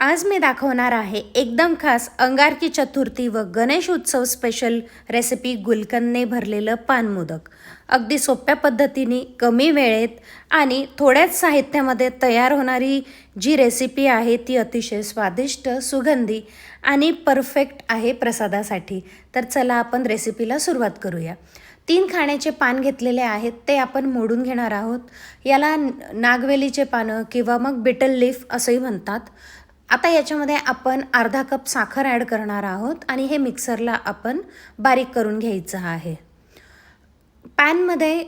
आज मी दाखवणार आहे एकदम खास अंगारकी चतुर्थी व गणेश उत्सव स्पेशल रेसिपी गुलकंदने भरलेलं पानमोदक. अगदी सोप्या पद्धतीने कमी वेळेत आणि थोड्याच साहित्यामध्ये तयार होणारी जी रेसिपी आहे ती अतिशय स्वादिष्ट सुगंधी आणि परफेक्ट आहे प्रसादासाठी. तर चला आपण रेसिपीला सुरुवात करूया. तीन खाण्याचे पान घेतलेले आहेत ते आपण मोडून घेणार आहोत. याला नागवेलीचे पानं किंवा मग बिटल लीफ असंही म्हणतात. आता याच्यामध्ये आपण अर्धा कप साखर ॲड करणार आहोत आणि हे मिक्सरला आपण बारीक करून घ्यायचं आहे. पॅनमध्ये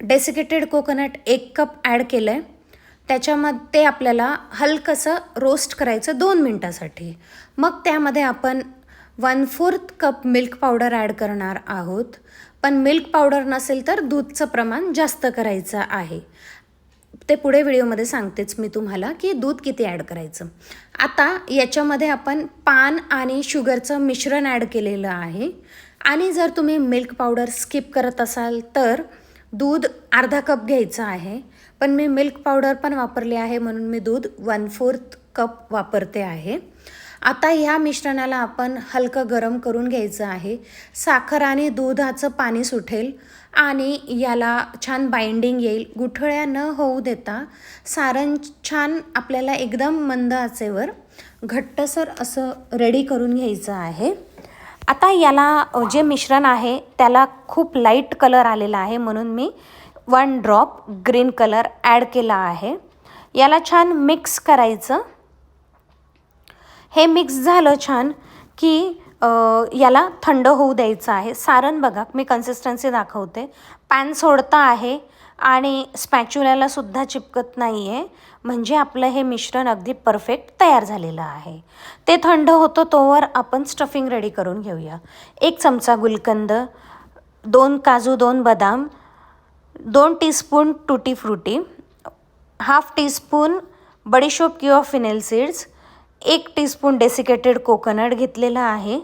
डेसिकेटेड कोकोनट एक कप ॲड केलं आहे त्याच्यामध्ये आपल्याला हलकंसं रोस्ट करायचं दोन मिनटासाठी. मग त्यामध्ये आपण one fourth cup milk powder add करणार आहोत. पण मिल्क पावडर नसेल तर दूधचं प्रमाण जास्त करायचं आहे. ते पुढे व्हिडिओमध्ये सांगतेच मी तुम्हाला की दूध किती ॲड करायचं. आता याच्यामध्ये आपण पान आणि शुगरचं मिश्रण ॲड केलेलं आहे. आणि जर तुम्ही मिल्क पावडर स्किप करत असाल तर दूध अर्धा कप घ्यायचं आहे. पण मी मिल्क पावडर पण वापरली आहे म्हणून मी दूध वन फोर्थ कप वापरते आहे. आता ह्या मिश्रणाला आपण हलकं गरम करून घ्यायचं आहे. साखर आणि दुधाचं पाणी सुटेल आणि याला छान बाइंडिंग येईल. गुठळ्या न होऊ देता सारण छान आपल्याला एकदम मंद आचेवर घट्टसर असं रेडी करून घ्यायचं आहे. आता याला जे मिश्रण आहे त्याला खूप लाइट कलर आलेला आहे म्हणून मी one drop green colour add केला आहे. याला छान मिक्स करायचं. हे मिक्स झालं छान की याला थंड होऊ द्यायचं आहे. सारण बघा मी कन्सिस्टन्सी दाखवते. पॅन सोडता आहे आणि स्पॅच्युल्यालासुद्धा चिपकत नाही आहे म्हणजे आपलं हे मिश्रण अगदी परफेक्ट तयार झालेलं आहे. ते थंड होतं तोवर आपण स्टफिंग रेडी करून घेऊया. एक चमचा गुलकंद दोन काजू दोन बदाम दोन टीस्पून टुटी फ्रुटी हाफ टीस्पून बडीशोप किंवा फिनेल सीड्स एक टीस्पून डेसिकेटेड कोकोनट घेतलेलं आहे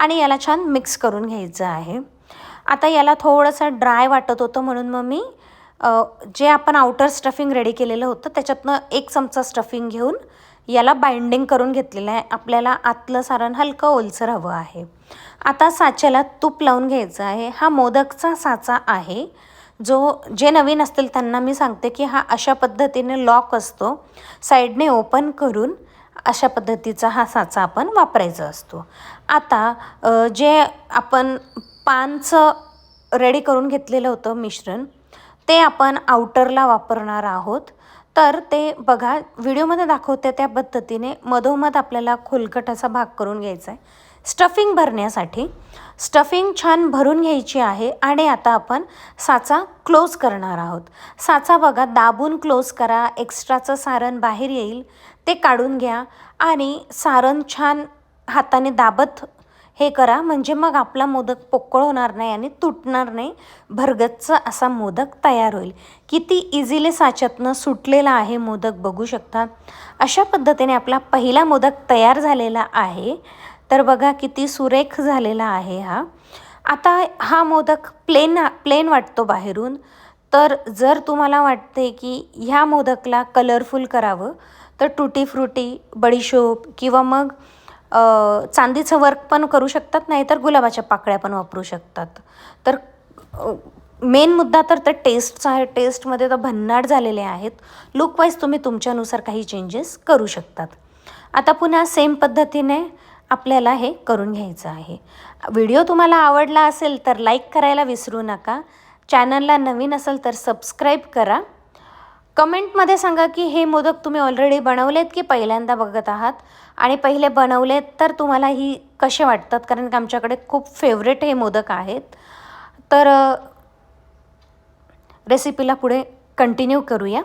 आणि याला छान मिक्स करून घ्यायचं आहे. आता याला थोडंसं ड्राय वाटत होतं म्हणून मग मी जे आपण आउटर स्टफिंग रेडी केलेलं होतं त्याच्यातनं एक चमचा स्टफिंग घेऊन याला बाइंडिंग करून घेतलेलं आहे. आपल्याला आतलं सारण हलकं ओलसर हवं आहे. आता साच्याला तूप लावून घ्यायचं आहे. हा मोदकचा साचा आहे. जो जे नवीन असतील त्यांना मी सांगते की हा अशा पद्धतीने लॉक असतो. साईडने ओपन करून अशा पद्धतीचा हा साचा आपण वापरायचा असतो. आता जे आपण पानचं रेडी करून घेतलेलं होतं मिश्रण ते आपण आउटरला वापरणार आहोत. तर ते बघा व्हिडिओमध्ये दाखवते त्या पद्धतीने मधोमध आपल्याला खोलकट असा भाग करून घ्यायचा आहे. स्टफिंग भरण्यासाठी. स्टफिंग छान भरून घ्यायची आहे आणि आता आपण साचा क्लोज करणार आहोत. साचा बघा दाबून क्लोज करा एक्स्ट्राचं सारण बाहेर येईल ते काढून घ्या आणि सारण छान हाताने दाबत हे करा. म्हणजे मग आपला मोदक पोकळ होणार नाही आणि तुटणार नाही. भरगच्च असा मोदक तयार होईल. किती इझिली साच्यातनं सुटलेला आहे मोदक बघू शकता. अशा पद्धतीने आपला पहिला मोदक तयार झालेला आहे. तर बघा किती सुरेख झालेला आहे हा. आता हा मोदक प्लेन प्लेन वाटतो बाहेरून. तर जर तुम्हाला वाटते की ह्या मोदकला कलरफुल करावं तर टुटी फ्रुटी बडीशोप किंवा मग चांदीचं वर्क पण करू शकतात नाही तर गुलाबाच्या पाकळ्या पण वापरू शकतात. तर मेन मुद्दा तर त्या टेस्टचा आहे टेस्टमध्ये तर भन्नाट झालेले आहेत. लुकवाईज तुम्ही तुमच्यानुसार काही चेंजेस करू शकतात. आता पुन्हा सेम पद्धतीने आपल्याला हे करून घ्यायचं आहे. व्हिडिओ तुम्हाला आवडला असेल तर लाईक करायला विसरू नका. चॅनलला नवीन असेल तर सबस्क्राईब करा. कमेंटमध्ये सांगा की हे मोदक तुम्ही ऑलरेडी बनवलेत की पहिल्यांदा बघत आहात? आणि पहिले बनवलेत तर तुम्हाला ही कसे वाटतात? कारण की आमच्याकडे खूप फेवरेट हे मोदक आहेत. तर रेसिपीला पुढे कंटिन्यू करूया.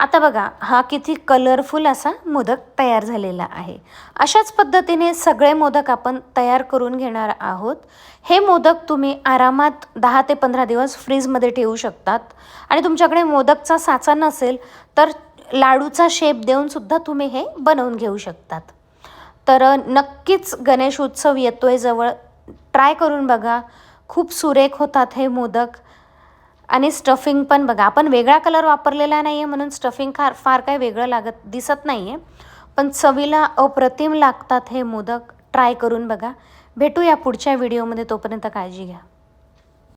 आता बघा हा किती कलरफुल असा मोदक तयार झालेला आहे. अशाच पद्धतीने सगळे मोदक आपण तयार करून घेणार आहोत. हे मोदक तुम्ही आरामात दहा ते पंधरा दिवस फ्रीजमध्ये ठेवू शकतात. आणि तुमच्याकडे मोदकचा साचा नसेल तर लाडूचा शेप देऊनसुद्धा तुम्ही हे बनवून घेऊ शकतात. तर नक्कीच गणेश उत्सव येतो आहे जवळ. ट्राय करून बघा. खूप सुरेख होतात हे मोदक. आणि स्टफिंग पण बघा आपण वेगळा कलर वापरलेला नाही आहे म्हणून स्टफिंग फार फार काही वेगळं लागत दिसत नाही आहे पण चवीला अप्रतिम लागतात हे मोदक ट्राय करून बघा. भेटूया पुढच्या व्हिडिओमध्ये तोपर्यंत काळजी घ्या.